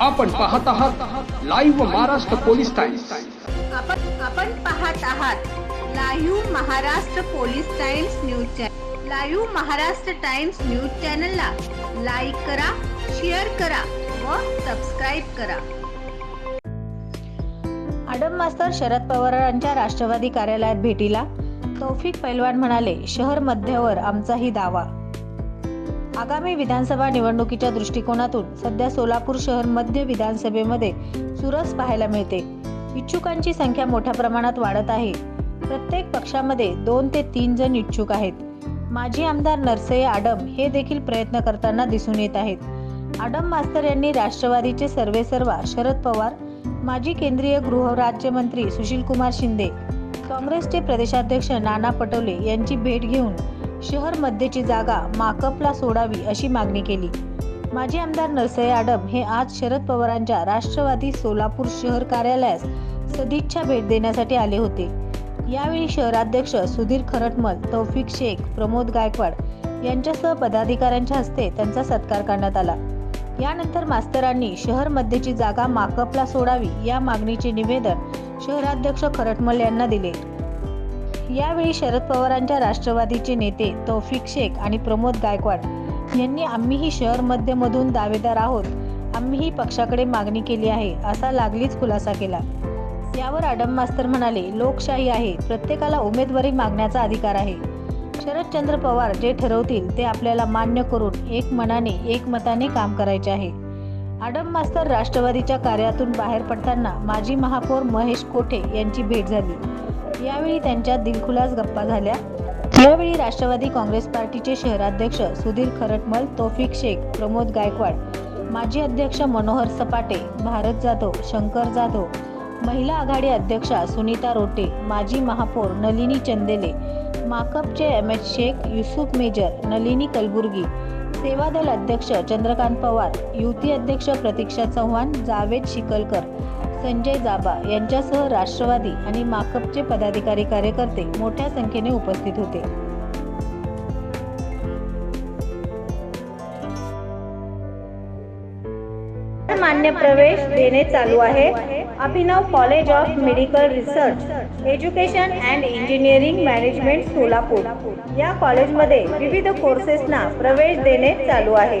आपण पाहत आहात लाईव्ह महाराष्ट्र पोलीस टाइम्स आपण आपण पाहत आहात live Maharashtra police times news channel live Maharashtra times news चॅनलला लाईक करा शेअर करा व सबस्क्राईब करा. आडम मास्तर शरद पवारांच्या राष्ट्रवादी कार्यालयात भेटीला. तौफिक पैलवान म्हणाले शहर मध्यावर आमचाही दावा. आगामी विधानसभा निवडणुकीच्या दृष्टिकोनातून सध्या सोलापूर शहर मध्य विधानसभेमध्ये चुरस पाहायला मिळते. इच्छुकांची संख्या मोठ्या प्रमाणात वाढत आहे. प्रत्येक पक्षामध्ये दोन ते तीन जण इच्छुक आहेत. माजी आमदार नरसय आडम हे देखील प्रयत्न करताना दिसून येत आहेत. आडम मास्तर यांनी राष्ट्रवादीचे सर्वेसर्वा शरद पवार माजी केंद्रीय गृहराज्यमंत्री सुशीलकुमार शिंदे काँग्रेसचे प्रदेशाध्यक्ष नाना पटोले यांची भेट घेऊन शहर मध्येची जागा माकपला सोडावी अशी मागणी केली. माजी आमदार नरसय आडम हे आज शरद पवारांच्या राष्ट्रवादी सोलापूर शहर कार्यालयास सदिच्छा भेट देण्यासाठी आले होते. यावेळी शहराध्यक्ष सुधीर खरटमल तौफिक शेख प्रमोद गायकवाड यांच्यासह पदाधिकाऱ्यांच्या हस्ते त्यांचा सत्कार करण्यात आला. यानंतर मास्तरांनी शहर मध्येची जागा माकपला सोडावी या मागणीचे निवेदन शहराध्यक्ष खरटमल यांना दिले. यावेळी शरद पवारांच्या राष्ट्रवादीचे नेते तौफिक शेख आणि प्रमोद गायकवाड यांनी आम्हीही शहर मध्यमधून दावेदार आहोत. आम्हीही पक्षाकडे मागणी केली आहे असा लागलीच खुलासा केला. यावर आडम मास्तर म्हणाले लोकशाही आहे प्रत्येकाला उमेदवारी मागण्याचा अधिकार आहे. शरदचंद्र पवार जे ठरवतील ते आपल्याला मान्य करून एक मनाने एक मताने काम करायचे आहे. आडम मास्तर राष्ट्रवादीच्या कार्यातून बाहेर पडताना माजी महापौर महेश कोठे यांची भेट झाली. यावेळी त्यांच्या दिलखुलास गप्पा झाल्या. यावेळी राष्ट्रवादी काँग्रेस पार्टीचे शहराध्यक्ष सुधीर खरटमल तोफिक शेख प्रमोद गायकवाड माजी अध्यक्ष मनोहर सपाटे भारत जाधव शंकर जाधव महिला आघाडी अध्यक्षा सुनीता रोटे माजी महापौर Nalini Chandele माकपचे M H Shaikh Yusuf major Nalini Kalburgi Seva Dal अध्यक्ष चंद्रकांत पवार युती अध्यक्ष प्रतीक्षा चव्हाण जावेद शिकलकर संजय जाबा यांच्यासह राष्ट्रवादी आणि माकपचे पदाधिकारी कार्यकर्ते मोठ्या संख्येने उपस्थित होते. मान्य प्रवेश देणे चालू आहे. Abhinav college of medical research education and engineering management Solapur. या कॉलेजमध्ये विविध कोर्सेसना प्रवेश देणे चालू आहे.